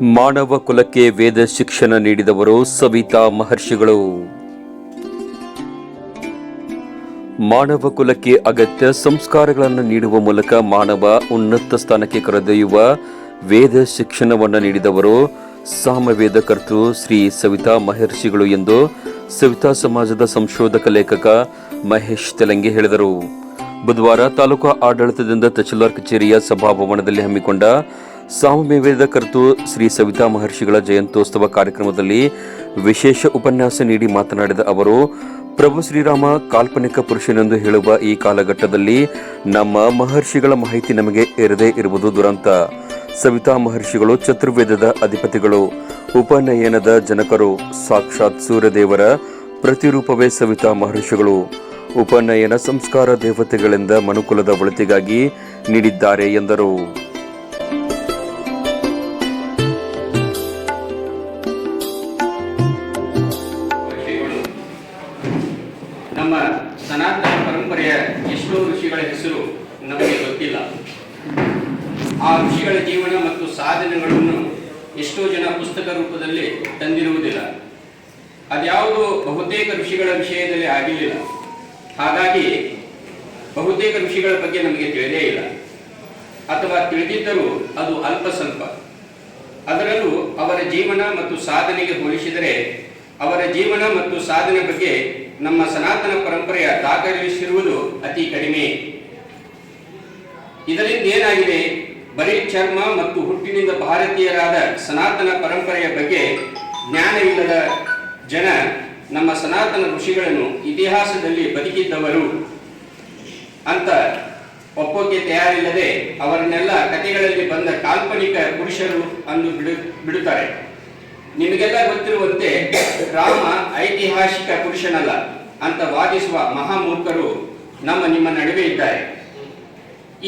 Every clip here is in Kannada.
ಮಾನವ ಕುಲಕ್ಕೆ ವೇದ ಶಿಕ್ಷಣ ನೀಡಿದವರು ಸವಿತಾ ಮಹರ್ಷಿಗಳು. ಮಾನವ ಕುಲಕ್ಕೆ ಅಗತ್ಯ ಸಂಸ್ಕಾರಗಳನ್ನು ನೀಡುವ ಮೂಲಕ ಮಾನವ ಉನ್ನತ ಸ್ಥಾನಕ್ಕೆ ಕರೆದೊಯ್ಯುವ ವೇದ ಶಿಕ್ಷಣವನ್ನು ನೀಡಿದವರು ಸಾಮವೇದ ಕರ್ತೃ ಶ್ರೀ ಸವಿತಾ ಮಹರ್ಷಿಗಳು ಎಂದು ಸವಿತಾ ಸಮಾಜದ ಸಂಶೋಧಕ ಲೇಖಕ ಮಹೇಶ್ ತೆಲಂಗಿ ಹೇಳಿದರು. ಬುಧವಾರ ತಾಲೂಕು ಆಡಳಿತದಿಂದ ತಹಶೀಲ್ದಾರ್ ಕಚೇರಿಯ ಸಭಾಭವನದಲ್ಲಿ ಹಮ್ಮಿಕೊಂಡ ಸಾಮವೇದ ಕರ್ತು ಶ್ರೀ ಸವಿತಾ ಮಹರ್ಷಿಗಳ ಜಯಂತ್ಯೋತ್ಸವ ಕಾರ್ಯಕ್ರಮದಲ್ಲಿ ವಿಶೇಷ ಉಪನ್ಯಾಸ ನೀಡಿ ಮಾತನಾಡಿದ ಅವರು, ಪ್ರಭು ಶ್ರೀರಾಮ ಕಾಲ್ಪನಿಕ ಪುರುಷನೆಂದು ಹೇಳುವ ಈ ಕಾಲಘಟ್ಟದಲ್ಲಿ ನಮ್ಮ ಮಹರ್ಷಿಗಳ ಮಾಹಿತಿ ನಮಗೆ ಇರದೇ ಇರುವುದು ದುರಂತ. ಸವಿತಾ ಮಹರ್ಷಿಗಳು ಚತುರ್ವೇದದ ಅಧಿಪತಿಗಳು. ಉಪನಯನದ ಜನಕರು. ಸಾಕ್ಷಾತ್ ಸೂರ್ಯದೇವರ ಪ್ರತಿರೂಪವೇ ಸವಿತಾ ಮಹರ್ಷಿಗಳು. ಉಪನಯನ ಸಂಸ್ಕಾರ ದೇವತೆಗಳಿಂದ ಮನುಕುಲದ ಒಳಿತಿಗಾಗಿ ನೀಡಿದ್ದಾರೆ ಎಂದರು. ಆ ಋಷಿಗಳ ಜೀವನ ಮತ್ತು ಸಾಧನೆಗಳನ್ನು ಎಷ್ಟೋ ಜನ ಪುಸ್ತಕ ರೂಪದಲ್ಲಿ ತಂದಿರುವುದಿಲ್ಲ. ಅದ್ಯಾವುದು ಬಹುತೇಕ ಋಷಿಗಳ ವಿಷಯದಲ್ಲಿ ಆಗಿರಲಿಲ್ಲ. ಹಾಗಾಗಿ ಬಹುತೇಕ ಋಷಿಗಳ ಬಗ್ಗೆ ನಮಗೆ ತಿಳಿದೇ ಇಲ್ಲ. ಅಥವಾ ತಿಳಿದಿದ್ದರೂ ಅದು ಅಲ್ಪ ಸ್ವಲ್ಪ. ಅದರಲ್ಲೂ ಅವರ ಜೀವನ ಮತ್ತು ಸಾಧನೆಗೆ ಹೋಲಿಸಿದರೆ ಅವರ ಜೀವನ ಮತ್ತು ಸಾಧನೆ ಬಗ್ಗೆ ನಮ್ಮ ಸನಾತನ ಪರಂಪರೆಯ ದಾಖಲಿಸಿರುವುದು ಅತಿ ಕಡಿಮೆ. ಇದರಿಂದ ಏನಾಗಿದೆ? ಬರೀ ಚರ್ಮ ಮತ್ತು ಹುಟ್ಟಿನಿಂದ ಭಾರತೀಯರಾದ ಸನಾತನ ಪರಂಪರೆಯ ಬಗ್ಗೆ ಜ್ಞಾನ ಇಲ್ಲದ ಜನ ನಮ್ಮ ಸನಾತನ ಋಷಿಗಳನ್ನು ಇತಿಹಾಸದಲ್ಲಿ ಬದುಕಿದ್ದವರು ಅಂತ ಒಪ್ಪೋಕೆ ತಯಾರಿಲ್ಲದೆ ಅವರನ್ನೆಲ್ಲ ಕಥೆಗಳಲ್ಲಿ ಬಂದ ಕಾಲ್ಪನಿಕ ಪುರುಷರು ಅಂದು ಬಿಡು, ಬಿಡುತ್ತಾರೆ. ನಿಮಗೆಲ್ಲ ಗೊತ್ತಿರುವಂತೆ ರಾಮ ಐತಿಹಾಸಿಕ ಪುರುಷನಲ್ಲ ಅಂತ ವಾದಿಸುವ ಮಹಾಮೂರ್ಖರು ನಮ್ಮ ನಿಮ್ಮ ನಡುವೆ ಇದ್ದಾರೆ.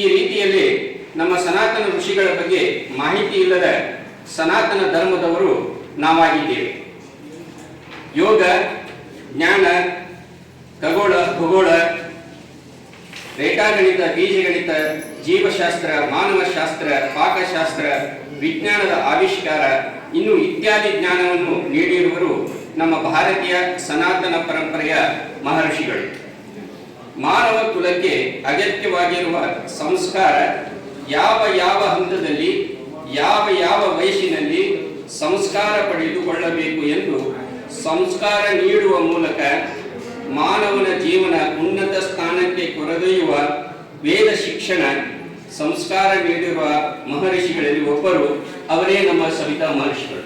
ಈ ರೀತಿಯಲ್ಲಿ ನಮ್ಮ ಸನಾತನ ಋಷಿಗಳ ಬಗ್ಗೆ ಮಾಹಿತಿ ಇಲ್ಲದ ಸನಾತನ ಧರ್ಮದವರು ನಾವಾಗಿದ್ದೇವೆ. ಯೋಗ, ಜ್ಞಾನ, ಖಗೋಳ, ಭೂಗೋಳ, ರೇಖಾಗಣಿತ, ಬೀಜಗಣಿತ, ಜೀವಶಾಸ್ತ್ರ, ಮಾನವಶಾಸ್ತ್ರ, ಪಾಕಶಾಸ್ತ್ರ, ವಿಜ್ಞಾನದ ಆವಿಷ್ಕಾರ, ಇನ್ನು ಇತ್ಯಾದಿ ಜ್ಞಾನವನ್ನು ನೀಡಿರುವರು ನಮ್ಮ ಭಾರತೀಯ ಸನಾತನ ಪರಂಪರೆಯ ಮಹರ್ಷಿಗಳು. ಮಾನವ ಕುಲಕ್ಕೆ ಅಗತ್ಯವಾಗಿರುವ ಸಂಸ್ಕಾರ ಯಾವ ಯಾವ ಹಂತದಲ್ಲಿ, ಯಾವ ಯಾವ ವಯಸ್ಸಿನಲ್ಲಿ ಸಂಸ್ಕಾರ ಪಡೆದುಕೊಳ್ಳಬೇಕು ಎಂದು ಸಂಸ್ಕಾರ ನೀಡುವ ಮೂಲಕ ಮಾನವನ ಜೀವನ ಉನ್ನತ ಸ್ಥಾನಕ್ಕೆ ಕೊರೆದೊಯ್ಯುವ ವೇದ ಶಿಕ್ಷಣ ಸಂಸ್ಕಾರ ನೀಡಿರುವ ಮಹರ್ಷಿಗಳಲ್ಲಿ ಒಬ್ಬರು, ಅವರೇ ನಮ್ಮ ಸವಿತಾ ಮಹರ್ಷಿಗಳು.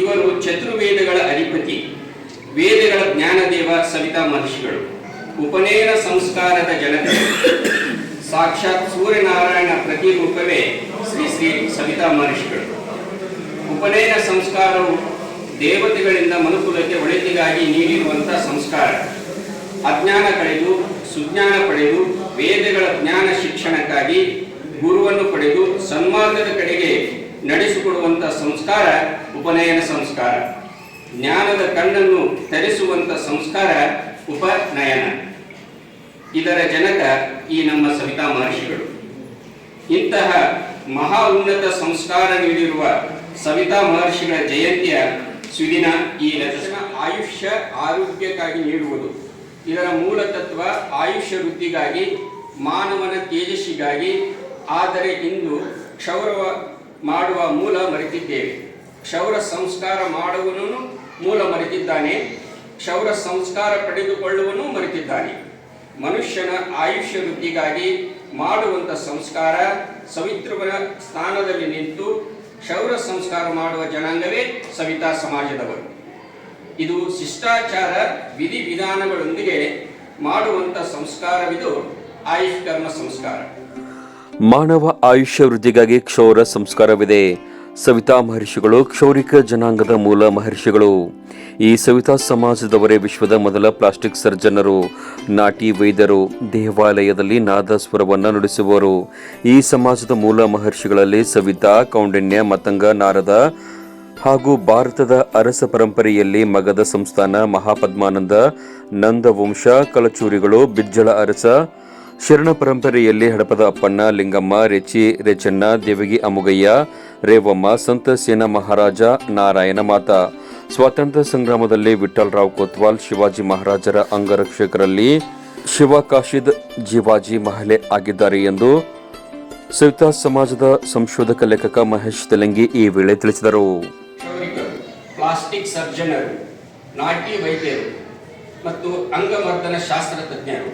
ಇವರು ಚತುರ್ವೇದಗಳ ಅಧಿಪತಿ, ವೇದಗಳ ಜ್ಞಾನದೇವ ಸವಿತಾ ಮಹರ್ಷಿಗಳು. ಉಪನಯನ ಸಂಸ್ಕಾರದ ಜನಕ ಸಾಕ್ಷಾತ್ ಸೂರ್ಯನಾರಾಯಣ ಪ್ರತಿರೂಪವೇ ಶ್ರೀ ಶ್ರೀ ಸವಿತಾ ಮಹರ್ಷಿಗಳು. ಉಪನಯನ ಸಂಸ್ಕಾರವು ದೇವತೆಗಳಿಂದ ಮನುಕುಲಕ್ಕೆ ಒಳಿತಿಗಾಗಿ ನೀಡಿರುವಂತಹ ಸಂಸ್ಕಾರ. ಅಜ್ಞಾನ ಕಳೆದು, ಸುಜ್ಞಾನ ಪಡೆದು, ವೇದಗಳ ಜ್ಞಾನ ಶಿಕ್ಷಣಕ್ಕಾಗಿ ಗುರುವನ್ನು ಪಡೆದು ಸನ್ಮಾರ್ಗದ ಕಡೆಗೆ ನಡೆಸಿಕೊಡುವಂಥ ಸಂಸ್ಕಾರ ಉಪನಯನ ಸಂಸ್ಕಾರ. ಜ್ಞಾನದ ಕಣ್ಣನ್ನು ತೆರೆಸುವಂತ ಸಂಸ್ಕಾರ ಉಪನಯನ. ಇದರ ಜನಕ ಈ ನಮ್ಮ ಸವಿತಾ ಮಹರ್ಷಿಗಳು. ಇಂತಹ ಮಹಾ ಉನ್ನತ ಸಂಸ್ಕಾರ ನೀಡಿರುವ ಸವಿತಾ ಮಹರ್ಷಿಗಳ ಜಯಂತಿಯ ಸುದಿನ ಈ ರಚನ ಆಯುಷ್ಯ ಆರೋಗ್ಯಕ್ಕಾಗಿ ನೀಡುವುದು. ಇದರ ಮೂಲ ತತ್ವ ಆಯುಷ್ಯ ವೃದ್ಧಿಗಾಗಿ, ಮಾನವನ ತೇಜಸ್ಸಿಗಾಗಿ, ಆದರೆ ಇಂದು ಕ್ಷೌರವ ಮಾಡುವ ಮೂಲ ಮರೆತಿದ್ದೇವೆ. ಕ್ಷೌರ ಸಂಸ್ಕಾರ ಮಾಡುವನು ಮೂಲ ಮರೆತಿದ್ದಾನೆ, ಕ್ಷೌರ ಸಂಸ್ಕಾರ ಪಡೆದುಕೊಳ್ಳುವನು ಮರೆತಿದ್ದಾನೆ. ಮನುಷ್ಯನ ಆಯುಷ್ಯ ವೃದ್ಧಿಗಾಗಿ ಮಾಡುವಂತ ಸಂಸ್ಕಾರ ಸವಿತೃವನ ಸ್ಥಾನದಲ್ಲಿ ನಿಂತು ಕ್ಷೌರ ಸಂಸ್ಕಾರ ಮಾಡುವ ಜನಾಂಗವೇ ಸವಿತಾ ಸಮಾಜದವರು. ಇದು ಶಿಷ್ಟಾಚಾರ ವಿಧಿ ವಿಧಾನಗಳೊಂದಿಗೆ ಮಾಡುವಂತ ಸಂಸ್ಕಾರವಿದು ಆಯುಷ್ ಕರ್ಮ ಸಂಸ್ಕಾರ. ಮಾನವ ಆಯುಷ್ಯ ವೃದ್ಧಿಗಾಗಿ ಕ್ಷೌರ ಸಂಸ್ಕಾರವಿದೆ. ಸವಿತಾ ಮಹರ್ಷಿಗಳು, ಕ್ಷೌರಿಕ ಜನಾಂಗದ ಮೂಲ ಮಹರ್ಷಿಗಳು. ಈ ಸವಿತಾ ಸಮಾಜದವರೇ ವಿಶ್ವದ ಮೊದಲ ಪ್ಲಾಸ್ಟಿಕ್ ಸರ್ಜನರು, ನಾಟಿ ವೈದ್ಯರು, ದೇವಾಲಯದಲ್ಲಿ ನಾದಸ್ವರವನ್ನು ನುಡಿಸುವರು. ಈ ಸಮಾಜದ ಮೂಲ ಮಹರ್ಷಿಗಳಲ್ಲಿ ಸವಿತಾ, ಕೌಂಡಿನ್ಯ, ಮತಂಗ, ನಾರದ ಹಾಗೂ ಭಾರತದ ಅರಸ ಪರಂಪರೆಯಲ್ಲಿ ಮಗದ ಸಂಸ್ಥಾನ ಮಹಾಪದ್ಮಾನಂದ, ನಂದವಂಶ, ಕಲಚೂರಿಗಳು, ಬಿಜ್ಜಳ ಅರಸ ಶರಣ ಪರಂಪರೆಯಲ್ಲಿ ಹಡಪದ ಅಪ್ಪಣ್ಣ ಲಿಂಗಮ್ಮ ರೆಚ್ಚಿ ರೆಚಣ್ಣ, ದೇವಗಿ ಅಮುಗಯ್ಯ, ರೇವಮ್ಮ, ಸಂತ ಸೇನಾ ಮಹಾರಾಜ, ನಾರಾಯಣ ಮಾತ. ಸ್ವಾತಂತ್ರ್ಯ ಸಂಗ್ರಾಮದಲ್ಲಿ ವಿಠ್ಠಲರಾವ್ ಕೊತ್ವಾಲ್, ಶಿವಾಜಿ ಮಹಾರಾಜರ ಅಂಗರಕ್ಷಕರಲ್ಲಿ ಶಿವ ಕಾಶಿದ್ ಜೀವಾಜಿ ಮಹಲೆ ಆಗಿದ್ದಾರೆ ಎಂದು ಸವಿತಾ ಸಮಾಜದ ಸಂಶೋಧಕ ಲೇಖಕ ಮಹೇಶ್ ತೆಲಂಗಿ ಈ ವೇಳೆ ತಿಳಿಸಿದರು. ಪ್ಲಾಸ್ಟಿಕ್ ಸರ್ಜನರು, ನಾಟಿ ವೈದ್ಯರು ಮತ್ತು ಅಂಗಮರ್ದನ ಶಾಸ್ತ್ರ ತಜ್ಞರು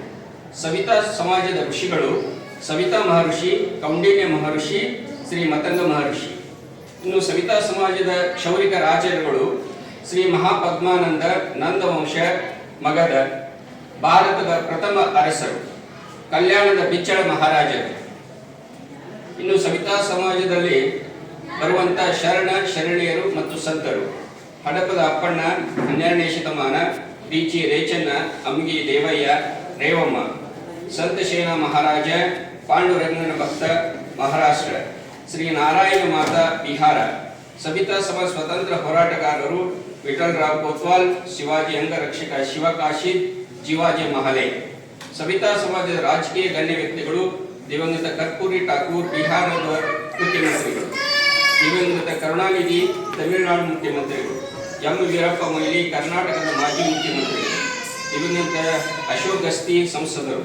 ಸವಿತಾ ಸಮಾಜದ ಋಷಿಗಳು, ಸವಿತಾ ಮಹರ್ಷಿ, ಕೌಂಡಿನ್ಯ ಮಹರ್ಷಿ, ಶ್ರೀ ಮತಂಗ ಮಹರ್ಷಿ. ಇನ್ನು ಸವಿತಾ ಸಮಾಜದ ಕ್ಷೌರಿಕ ರಾಜರುಗಳು, ಶ್ರೀ ಮಹಾಪದ್ಮಾನಂದ, ನಂದವಂಶ ಮಗದ ಭಾರತದ ಪ್ರಥಮ ಅರಸರು, ಕಲ್ಯಾಣದ ಬಿಚ್ಚಳ ಮಹಾರಾಜರು. ಇನ್ನು ಸವಿತಾ ಸಮಾಜದಲ್ಲಿ ಬರುವಂತ ಶರಣ, ಶರಣಿಯರು ಮತ್ತು ಸಂತರು. ಹಡಪದ ಅಪ್ಪಣ್ಣ ಹನ್ನೆರಡನೇ ಶತಮಾನ ರೀಚಿ ರೇಚಣ್ಣ, ಅಮ್ಗಿ ದೇವಯ್ಯ, ರೇವಮ್ಮ. ಸಂತಶೇನ ಮಹಾರಾಜ, ಪಾಂಡುರಂಗನ ಭಕ್ತ, ಮಹಾರಾಷ್ಟ್ರ. ಶ್ರೀ ನಾರಾಯಣ ಮಾತಾ ಬಿಹಾರ ಸವಿತಾ ಸಭಾ ಸ್ವತಂತ್ರ ಹೋರಾಟಗಾರರು ವಿಠಲರಾವ್ ಕೋತ್ವಾಲ್, ಶಿವಾಜಿ ಅಂಗರಕ್ಷಕ ಶಿವಕಾಶಿ ಜಿವಾಜಿ ಮಹಲೆ. ಸವಿತಾ ಸಮಾಜದ ರಾಜಕೀಯ ಗಣ್ಯ ವ್ಯಕ್ತಿಗಳು ದಿವಂಗತ ಕರ್ಪೂರಿ ಠಾಕೂರ್ ಬಿಹಾರದ ಮುಖ್ಯಮಂತ್ರಿಗಳು, ದಿವಂಗತ ಕರುಣಾನಿಧಿ ತಮಿಳುನಾಡು ಮುಖ್ಯಮಂತ್ರಿಗಳು, ಎಂ ವೀರಪ್ಪ ಮೊಯ್ಲಿ ಕರ್ನಾಟಕದ ಮಾಜಿ ಮುಖ್ಯಮಂತ್ರಿಗಳು. ದಿವಂಗತ ಅಶೋಕ್ ಗಸ್ತಿ ಸಂಸದರು,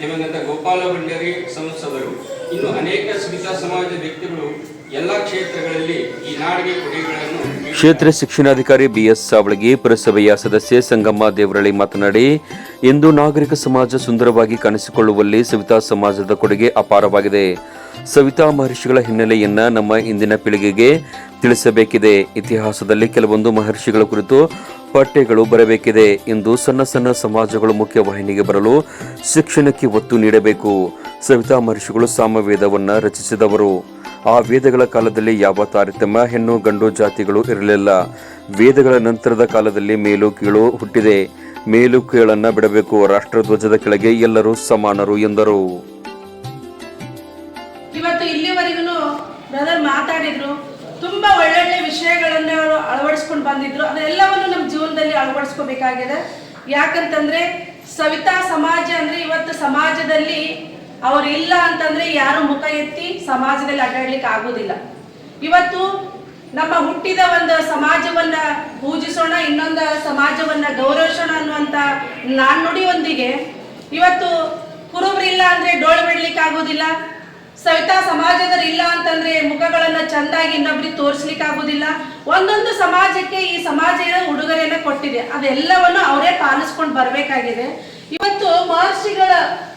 ದಿವಂಗತ ಗೋಪಾಲ ಭಂಡಾರಿ ಸಂಸದರು. ಇನ್ನು ಅನೇಕ ಸವಿತಾ ಸಮಾಜದ ವ್ಯಕ್ತಿಗಳು ಎಲ್ಲ ಕ್ಷೇತ್ರಗಳಲ್ಲಿ ಈ ನಾಡಿಗೆ ಕೊಡುಗೆಗಳನ್ನು ಕ್ಷೇತ್ರ ಶಿಕ್ಷಣಾಧಿಕಾರಿ ಬಿಎಸ್ ಸಾವಳಗಿ, ಪುರಸಭೆಯ ಸದಸ್ಯೆ ಸಂಗಮ್ಮ ದೇವರಳ್ಳಿ ಮಾತನಾಡಿ, ಇಂದು ನಾಗರಿಕ ಸಮಾಜ ಸುಂದರವಾಗಿ ಕಾಣಿಸಿಕೊಳ್ಳುವಲ್ಲಿ ಸವಿತಾ ಸಮಾಜದ ಕೊಡುಗೆ ಅಪಾರವಾಗಿದೆ. ಸವಿತಾ ಮಹರ್ಷಿಗಳ ಹಿನ್ನೆಲೆಯನ್ನ ನಮ್ಮ ಇಂದಿನ ಪೀಳಿಗೆಗೆ ತಿಳಿಸಬೇಕಿದೆ. ಇತಿಹಾಸದಲ್ಲಿ ಕೆಲವೊಂದು ಮಹರ್ಷಿಗಳ ಕುರಿತು ಪಠ್ಯಗಳು ಬರಬೇಕಿದೆ ಎಂದು ಸಣ್ಣ ಸಣ್ಣ ಸಮಾಜಗಳು ಮುಖ್ಯವಾಹಿನಿಗೆ ಬರಲು ಶಿಕ್ಷಣಕ್ಕೆ ಒತ್ತು ನೀಡಬೇಕು. ಸವಿತಾ ಮಹರ್ಷಿಗಳು ಸಾಮವೇದವನ್ನು ರಚಿಸಿದವರು. ಆ ವೇದಗಳ ಕಾಲದಲ್ಲಿ ಯಾವ ತಾರತಮ್ಯ ಹೆಣ್ಣು ಗಂಡು ಜಾತಿಗಳು ಇರಲಿಲ್ಲ. ವೇದಗಳ ನಂತರದ ಕಾಲದಲ್ಲಿ ಮೇಲು ಕೀಳು ಹುಟ್ಟಿದೆ. ಮೇಲು ಕೀಳನ್ನ ಬಿಡಬೇಕು. ರಾಷ್ಟ್ರಧ್ವಜದ ಕೆಳಗೆ ಎಲ್ಲರೂ ಸಮಾನರು ಎಂದರು. ಇವತ್ತು ಇಲ್ಲಿವರೆಗೂ ಬ್ರದರ್ ಮಾತಾಡಿದ್ರು. ತುಂಬಾ ಒಳ್ಳೊಳ್ಳೆ ಬಂದಿದ್ರು. ಅದೆಲ್ಲವನ್ನು ನಮ್ಮ ಜೀವನದಲ್ಲಿ ಅಳವಡಿಸ್ಕೋಬೇಕಾಗಿದೆ. ಯಾಕಂತಂದ್ರೆ ಸವಿತಾ ಸಮಾಜ ಅಂದ್ರೆ ಇವತ್ತು ಸಮಾಜದಲ್ಲಿ ಅವರು ಇಲ್ಲ ಅಂತಂದ್ರೆ ಯಾರು ಮುಖ ಎತ್ತಿ ಸಮಾಜದಲ್ಲಿ ಅಡ್ಡಾಡ್ಲಿಕ್ಕೆ ಆಗೋದಿಲ್ಲ. ಇವತ್ತು ನಮ್ಮ ಹುಟ್ಟಿದ ಒಂದು ಸಮಾಜವನ್ನ ಪೂಜಿಸೋಣ, ಇನ್ನೊಂದು ಸಮಾಜವನ್ನ ಗೌರವಿಸೋಣ ಅನ್ನುವಂತ ನಾಣ್ಣುಡಿಯೊಂದಿಗೆ ಇವತ್ತು ಕುರುಬರಿಲ್ಲ ಅಂದ್ರೆ ಡೋಳ್ ಬಿಡ್ಲಿಕ್ಕೆ ಆಗೋದಿಲ್ಲ. ಸವಿತಾ, ಸಮಾಜದವರು ಇಲ್ಲ ಅಂತಂದ್ರೆ ಮುಖಗಳನ್ನ ಚಂದಾಗಿ ಇನ್ನೊಬ್ರಿಗೆ ತೋರಿಸ್ಲಿಕ್ಕೆ ಆಗುದಿಲ್ಲ. ಒಂದೊಂದು ಸಮಾಜಕ್ಕೆ ಈ ಸಮಾಜ ಉಡುಗೊರೆಯನ್ನ ಕೊಟ್ಟಿದೆ. ಅದೆಲ್ಲವನ್ನು ಅವರೇ ಪಾಲಿಸ್ಕೊಂಡು ಬರ್ಬೇಕಾಗಿದೆ. ಇವತ್ತು ಮಹರ್ಷಿಗಳ,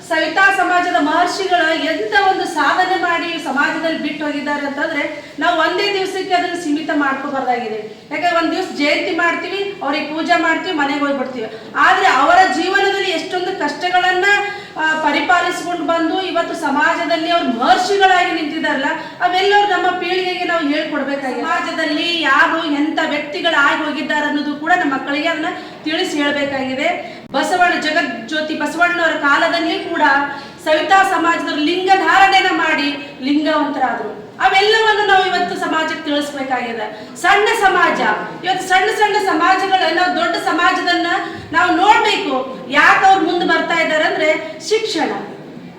ಸವಿತಾ ಸಮಾಜದ ಮಹರ್ಷಿಗಳ ಎಂತ ಒಂದು ಸಾಧನೆ ಮಾಡಿ ಸಮಾಜದಲ್ಲಿ ಬಿಟ್ಟು ಹೋಗಿದ್ದಾರೆ ಅಂತಂದ್ರೆ ನಾವು ಒಂದೇ ದಿವಸಕ್ಕೆ ಅದನ್ನು ಸೀಮಿತ ಮಾಡ್ಕೋಬಾರ್ದಾಗಿದೆ ಯಾಕಂದ್ರೆ ಒಂದ್ ದಿವಸ ಜಯಂತಿ ಮಾಡ್ತೀವಿ, ಅವ್ರಿಗೆ ಪೂಜೆ ಮಾಡ್ತೀವಿ, ಮನೆಗೆ ಹೋಗ್ಬಿಡ್ತೀವಿ. ಆದ್ರೆ ಅವರ ಜೀವನದಲ್ಲಿ ಎಷ್ಟೊಂದು ಕಷ್ಟಗಳನ್ನ ಪರಿಪಾಲಿಸ್ಕೊಂಡು ಬಂದು ಇವತ್ತು ಸಮಾಜದಲ್ಲಿ ಅವ್ರು ಮಹರ್ಷಿಗಳಾಗಿ ನಿಂತಿದಾರಲ್ಲ, ಅವೆಲ್ಲರೂ ನಮ್ಮ ಪೀಳಿಗೆಗೆ ನಾವು ಹೇಳ್ಕೊಡ್ಬೇಕಾಗಿ ಸಮಾಜದಲ್ಲಿ ಯಾರು ಎಂತ ವ್ಯಕ್ತಿಗಳಾಗಿ ಹೋಗಿದ್ದಾರೆ ಅನ್ನೋದು ಕೂಡ ನಮ್ಮ ಮಕ್ಕಳಿಗೆ ಅದನ್ನ ತಿಳಿಸಿ ಹೇಳ್ಬೇಕಾಗಿದೆ. ಬಸವಣ್ಣ ಜಗತ್ ಬಸವಣ್ಣನವರ ಕಾಲದಲ್ಲಿ ಕೂಡ ಸವಿತಾ ಸಮಾಜದವರು ಲಿಂಗ ಧಾರಣೆನ ಮಾಡಿ ಲಿಂಗವಂತರಾದ್ರು. ಅವೆಲ್ಲವನ್ನು ನಾವು ಇವತ್ತು ಸಮಾಜಕ್ಕೆ ತಿಳಿಸ್ಬೇಕಾಗಿದೆ. ಸಣ್ಣ ಸಮಾಜ. ಇವತ್ತು ಸಣ್ಣ ಸಣ್ಣ ಸಮಾಜಗಳ ನಾವು ದೊಡ್ಡ ಸಮಾಜದನ್ನ ನಾವು ನೋಡ್ಬೇಕು. ಯಾಕೆ ಅವ್ರು ಮುಂದೆ ಬರ್ತಾ ಇದ್ದಾರೆ ಅಂದ್ರೆ ಶಿಕ್ಷಣ.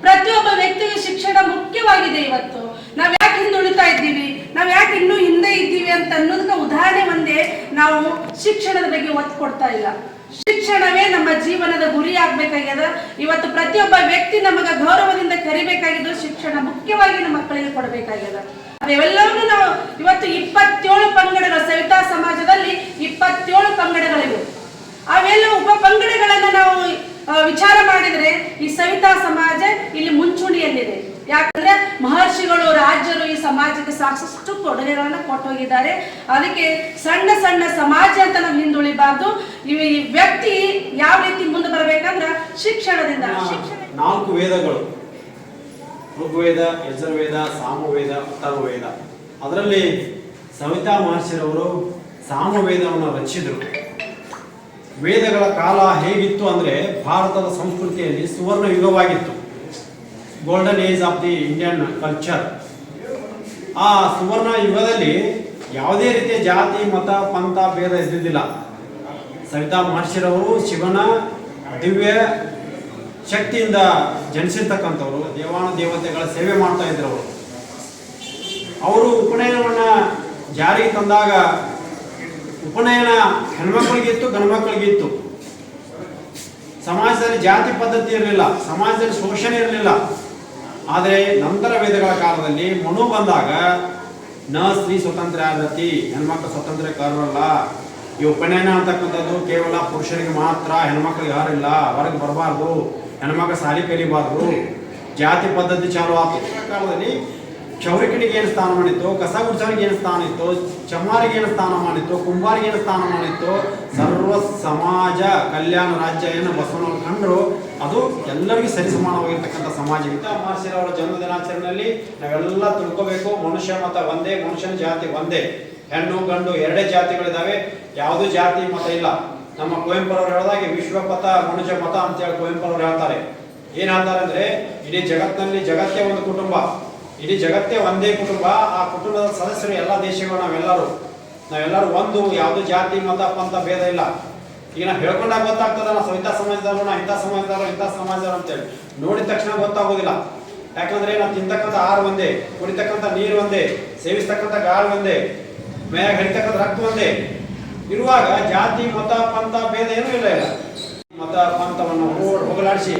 ಪ್ರತಿಯೊಬ್ಬ ವ್ಯಕ್ತಿಗೆ ಶಿಕ್ಷಣ ಮುಖ್ಯವಾಗಿದೆ ಇವತ್ತು. ನಾವ್ ಯಾಕೆ ಹಿಂದುಳಿತಾ ಇದ್ದೀವಿ? ನಾವ್ ಯಾಕೆ ಇನ್ನೂ ಹಿಂದೆ ಇದ್ದೀವಿ ಅಂತ ಅನ್ನೋದಕ್ಕೆ ಉದಾಹರಣೆ ಒಂದೇ. ನಾವು ಶಿಕ್ಷಣದ ಬಗ್ಗೆ ಒತ್ತು ಕೊಡ್ತಾ ಇಲ್ಲ. ಶಿಕ್ಷಣವೇ ನಮ್ಮ ಜೀವನದ ಗುರಿ ಆಗ್ಬೇಕಾಗ್ಯದ. ಇವತ್ತು ಪ್ರತಿಯೊಬ್ಬ ವ್ಯಕ್ತಿ ನಮಗ ಗೌರವದಿಂದ ಕರಿಬೇಕಾಗಿದ್ದು ಶಿಕ್ಷಣ ಮುಖ್ಯವಾಗಿ ನಮ್ಮ ಮಕ್ಕಳಿಗೆ ಕೊಡಬೇಕಾಗ್ಯದ. ಅವೆಲ್ಲವನ್ನೂ ನಾವು ಇವತ್ತು ಇಪ್ಪತ್ತೇಳು ಪಂಗಡಗಳು ಸವಿತಾ ಸಮಾಜದಲ್ಲಿ ಇಪ್ಪತ್ತೇಳು ಪಂಗಡಗಳಿವೆ. ಅವೆಲ್ಲ ಉಪ ಪಂಗಡಗಳನ್ನ ನಾವು ವಿಚಾರ ಮಾಡಿದ್ರೆ ಈ ಸವಿತಾ ಸಮಾಜ ಇಲ್ಲಿ ಮುಂಚೂಣಿಯಲ್ಲಿದೆ. ಯಾಕಂದ್ರೆ ಮಹರ್ಷಿಗಳು ರಾಜ್ಯರು ಈ ಸಮಾಜಕ್ಕೆ ಸಾಕಷ್ಟು ಕೊಡುಗೆಗಳನ್ನ ಕೊಟ್ಟೋಗಿದ್ದಾರೆ. ಅದಕ್ಕೆ ಸಣ್ಣ ಸಣ್ಣ ಸಮಾಜ ಅಂತ ನಾವು ಹಿಂದುಳಿಬಾರ್ದು. ಈ ವ್ಯಕ್ತಿ ಯಾವ ರೀತಿ ಮುಂದೆ ಬರಬೇಕಂದ್ರ ಶಿಕ್ಷಣದಿಂದ. ಶಿಕ್ಷಣ ನಾಲ್ಕು ವೇದಗಳು. ಋಗ್ವೇದ, ಯಜುರ್ವೇದ, ಸಾಮವೇದ ಅಥರ್ವವೇದ ಅದರಲ್ಲಿ ಸವಿತಾ ಮಹರ್ಷಿರವರು ಸಾಮವೇದವನ್ನು ರಚಿಸಿದರು ವೇದಗಳ ಕಾಲ ಹೇಗಿತ್ತು ಅಂದರೆ ಭಾರತದ ಸಂಸ್ಕೃತಿಯಲ್ಲಿ ಸುವರ್ಣ ಯುಗವಾಗಿತ್ತು. Golden age of the Indian culture ಆ ಸುವರ್ಣ ಯುಗದಲ್ಲಿ ಯಾವುದೇ ರೀತಿಯ ಜಾತಿ, ಮತ, ಪಂಥ, ಭೇದ ಇದ್ದಿದ್ದಿಲ್ಲ. ಸವಿತಾ ಮಹರ್ಷಿರವರು ಶಿವನ ದಿವ್ಯ ಶಕ್ತಿಯಿಂದ ಜನಿಸಿರ್ತಕ್ಕಂಥವ್ರು, ದೇವಾನು ದೇವತೆಗಳ ಸೇವೆ ಮಾಡ್ತಾ ಇದ್ರು ಅವರು ಅವರು ಉಪನಯನವನ್ನ ಜಾರಿಗೆ ತಂದಾಗ ಉಪನಯನ ಹೆಣ್ಮಕ್ಳಿಗಿತ್ತು, ಗಂಡ್ಮಕ್ಳಿಗಿತ್ತು. ಸಮಾಜದಲ್ಲಿ ಜಾತಿ ಪದ್ಧತಿ ಇರಲಿಲ್ಲ, ಸಮಾಜದಲ್ಲಿ ಶೋಷಣೆ ಇರಲಿಲ್ಲ. ಆದರೆ ನಂತರ ವೇದಗಳ ಕಾಲದಲ್ಲಿ ಮನು ಬಂದಾಗ, ನ ಸ್ತ್ರೀ ಸ್ವತಂತ್ರ ಆದತಿ, ಹೆಣ್ಮಕ್ಳು ಸ್ವತಂತ್ರಕಾರರಲ್ಲ ಈ ಉಪನಯನ ಅಂತಕ್ಕಂಥದ್ದು ಕೇವಲ ಪುರುಷರಿಗೆ ಮಾತ್ರ, ಹೆಣ್ಮಕ್ಳಿಗೆ ಯಾರಿಲ್ಲ, ಹೊರಗೆ ಬರಬಾರ್ದು. ಹೆಣ್ಮಕ್ಳು ಸಾಲಿ ಕಲಿಬಾರ್ದು. ಜಾತಿ ಪದ್ಧತಿ ಚಾಲು ಆತು. ಆ ಕಾಲದಲ್ಲಿ ಕ್ಷೌರಿಕನಿಗೆ ಏನು ಸ್ಥಾನ ಇತ್ತು ಕಸ ಗುಡ್ಸೋರಿಗೆ ಏನು ಸ್ಥಾನ ಇತ್ತು ಚಮ್ಮಾರಿಗೆ ಏನು ಸ್ಥಾನಮಾನ ಇತ್ತು ಕುಂಬಾರಿಗೆ ಏನು ಸ್ಥಾನ ಇತ್ತು ಸರ್ವ ಸಮಾಜ ಕಲ್ಯಾಣ ರಾಜ್ಯ ಏನು ಬಸವನವರು ಕಂಡ್ರು. ಅದು ಎಲ್ಲರಿಗೂ ಸರಿಸಮಾನವಾಗಿರ್ತಕ್ಕಂಥ ಸಮಾಜ. ಇತ್ತು ಮಹರ್ಷಿರವರ ಜನ್ಮ ದಿನಾಚರಣೆಯಲ್ಲಿ ನಾವೆಲ್ಲ ತಿಳ್ಕೋಬೇಕು. ಮನುಷ್ಯ ಮತ ಒಂದೇ, ಮನುಷ್ಯನ ಜಾತಿ ಒಂದೇ. ಹೆಣ್ಣು, ಗಂಡು ಎರಡೇ ಜಾತಿಗಳಿದಾವೆ ಯಾವುದೂ ಜಾತಿ ಮತ ಇಲ್ಲ. ನಮ್ಮ ಕುವೆಂಪುರವರು ಹೇಳಿದಾಗೆ ವಿಶ್ವಪಥ ಮನುಜ ಮತ ಅಂತೇಳಿ ಕುವೆಂಪುರವರು ಹೇಳ್ತಾರೆ. ಏನು ಹೇಳ್ತಾರೆ ಅಂದ್ರೆ, ಇಡೀ ಜಗತ್ತಿನಲ್ಲಿ ಜಗತ್ತೇ ಒಂದು ಕುಟುಂಬ. ಇಡೀ ಜಗತ್ತೇ ಒಂದೇ ಕುಟುಂಬ. ಆ ಕುಟುಂಬದ ಸದಸ್ಯರು ಎಲ್ಲ ದೇಶಗಳು, ನಾವೆಲ್ಲರೂ. ನಾವೆಲ್ಲರೂ ಒಂದು, ಯಾವುದು ಜಾತಿ, ಮತ, ಪಂಥ, ಭೇದ ಇಲ್ಲ. ಈಗ ನಾವು ಹೇಳ್ಕೊಂಡಾಗ ಗೊತ್ತಾಗ್ತದ ನಾವು ಸವಿತಾ ಸಮಾಜದವರು, ನಾ ಇಂಥ ಸಮಾಜದವರು ಇಂಥ ಸಮಾಜದವರು ಅಂತೇಳಿ. ನೋಡಿದ ತಕ್ಷಣ ಗೊತ್ತಾಗೋದಿಲ್ಲ. ಯಾಕಂದ್ರೆ ನಾವು ತಿಂತಕ್ಕಂಥ ಆರು ಒಂದೇ, ಕುಡಿತಕ್ಕಂಥ ನೀರು ಒಂದೇ, ಸೇವಿಸ್ತಕ್ಕಂಥ ಗಾಳಿ ಒಂದೇ ಮೇಲೆ ಹರಿತಕ್ಕಂಥ ರಕ್ತ ಒಂದೇ. ಇರುವಾಗ ಜಾತಿ, ಮತ, ಪಂಥ, ಭೇದ ಏನೂ ಇಲ್ಲ ಇಲ್ಲ ಮತ, ಪಂಥವನ್ನು ಹೋಗಲಾಡಿಸಿ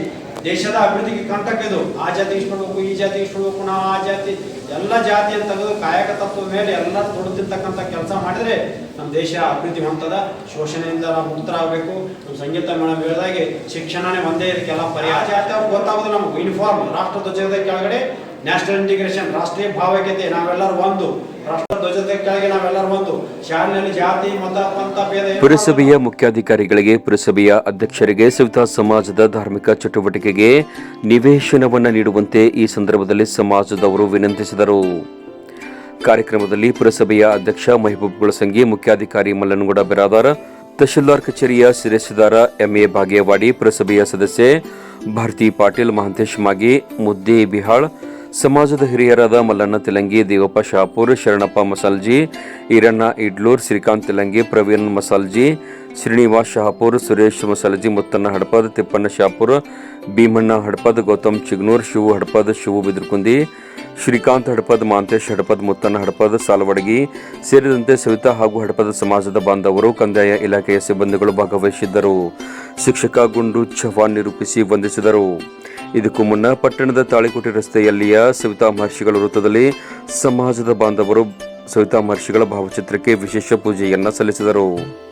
ದೇಶದ ಅಭಿವೃದ್ಧಿಗೆ ಕಂಟಕ ಇದು ಆ ಜಾತಿ ಇಷ್ಟಬೇಕು ಈ ಜಾತಿ ಇಷ್ಟಬೇಕು ನಾವು ಆ ಜಾತಿ ಎಲ್ಲ ಜಾತಿ ಅಂತ ತೆಗೆದು ಕಾಯಕ ತತ್ವದ ಮೇಲೆ ಎಲ್ಲ ತೊಡುತ್ತಿರ್ತಕ್ಕಂಥ ಕೆಲಸ ಮಾಡಿದ್ರೆ ನಮ್ಮ ದೇಶ ಅಭಿವೃದ್ಧಿ ಹೊಂದದ ಶೋಷಣೆಯಿಂದ ನಾವು ಮುಕ್ತರಾಗಬೇಕು. ನಮ್ಮ ಸಂಗೀತ ಮೇಡಮ್ ಹೇಳಿದಾಗೆ ಶಿಕ್ಷಣನೇ ಒಂದೇ ಇದಕ್ಕೆಲ್ಲ ಪರಿಹಾರ ಜಾತಿ ಅವ್ರಿಗೆ ಗೊತ್ತಾಗೋದು ನಮ್ಗೆ. ಯೂನಿಫಾರ್ಮ್ ರಾಷ್ಟ್ರ ಧ್ವಜದ ಕೆಳಗಡೆ ನ್ಯಾಷನಲ್ ಇಂಟಿಗ್ರೇಷನ್ ರಾಷ್ಟ್ರೀಯ ಭಾವೈಕ್ಯತೆ ನಾವೆಲ್ಲರೂ ಒಂದು. ರಾಷ್ಟ್ರ ಧ್ವಜತೆಗಾಗಿ ನಾವೆಲ್ಲರೂ ಒಂದು. ಶಾಲೆಯಲ್ಲಿ ಜಾತಿ ಮತ ಪಂಥ ಭೇದ ಪುರಸಭೆಯ ಮುಖ್ಯಾಧಿಕಾರಿಗಳಿಗೆ ಪುರಸಭೆಯ ಅಧ್ಯಕ್ಷರಿಗೆ ಸವಿತಾ ಸಮಾಜದ ಧಾರ್ಮಿಕ ಚಟುವಟಿಕೆಗೆ ನಿವೇಶನವನ್ನು ನೀಡುವಂತೆ ಈ ಸಂದರ್ಭದಲ್ಲಿ ಸಮಾಜದವರು ವಿನಂತಿಸಿದರು. ಕಾರ್ಯಕ್ರಮದಲ್ಲಿ ಪುರಸಭೆಯ ಅಧ್ಯಕ್ಷ ಮಹಬೂಬ್ ಗುಳಸಂಗಿ ಮುಖ್ಯಾಧಿಕಾರಿ ಮಲ್ಲನಗೌಡ ಬಿರಾದಾರ್ ತಹಶೀಲ್ದಾರ್ ಕಚೇರಿಯ ಶಿರಸ್ತೆದಾರ ಎಂಎ ಭಾಗ್ಯವಾಡಿ ಪುರಸಭೆಯ ಸದಸ್ಯೆ ಭಾರತಿ ಪಾಟೀಲ್ ಮಹಂತೇಶ್ ಮಾಗಿ ಮುದ್ದೇ ಬಿಹಾಳ್ ಸಮಾಜದ ಹಿರಿಯರಾದ ಮಲ್ಲಣ್ಣ ತೆಲಂಗಿ ದೇವಪ್ಪ ಶಾಪೂರ್ ಶರಣಪ್ಪ ಮಸಾಲ್ಜಿ ಈರಣ್ಣ ಇಡ್ಲೂರ್ ಶ್ರೀಕಾಂತ್ ತಿಲಂಗಿ ಪ್ರವೀಣ್ ಮಸಾಲ್ಜಿ ಶ್ರೀನಿವಾಸ್ ಶಹಾಪುರ್ ಸುರೇಶ್ ಮಸಲಜಿ, ಮುತ್ತನ್ನ ಹಡಪದ್ ತಿಪ್ಪಣ್ಣ ಶಾಪುರ್, ಭೀಮಣ್ಣ ಹಡಪದ್ ಗೌತಮ್ ಚಿಗ್ನೂರ್, ಶಿವು ಹಡಪದ್ ಶಿವು ಬಿದ್ರಕುಂದಿ, ಶ್ರೀಕಾಂತ್ ಹಡಪದ್ ಮಾಂತೇಶ್, ಹಡಪದ್ ಮುತ್ತನ್ನ ಹಡಪದ್ ಸಾಲವಡಗಿ ಸೇರಿದಂತೆ ಸವಿತಾ ಹಾಗೂ ಹಡಪದ ಸಮಾಜದ ಬಾಂಧವರು, ಕಂದಾಯ ಇಲಾಖೆಯ ಸಿಬ್ಬಂದಿಗಳು ಭಾಗವಹಿಸಿದ್ದರು. ಶಿಕ್ಷಕ ಗುಂಡು ಚವಾನ್ ನಿರೂಪಿಸಿ ವಂದಿಸಿದರು. ಇದಕ್ಕೂ ಮುನ್ನ ಪಟ್ಟಣದ ತಾಳಿಕೋಟೆ ರಸ್ತೆಯಲ್ಲಿಯ ಸವಿತಾ ಮಹರ್ಷಿಗಳ ವೃತ್ತದಲ್ಲಿ ಸಮಾಜದ ಬಾಂಧವರು ಸವಿತಾ ಮಹರ್ಷಿಗಳ ಭಾವಚಿತ್ರಕ್ಕೆ ವಿಶೇಷ ಪೂಜೆಯನ್ನ ಸಲ್ಲಿಸಿದರು.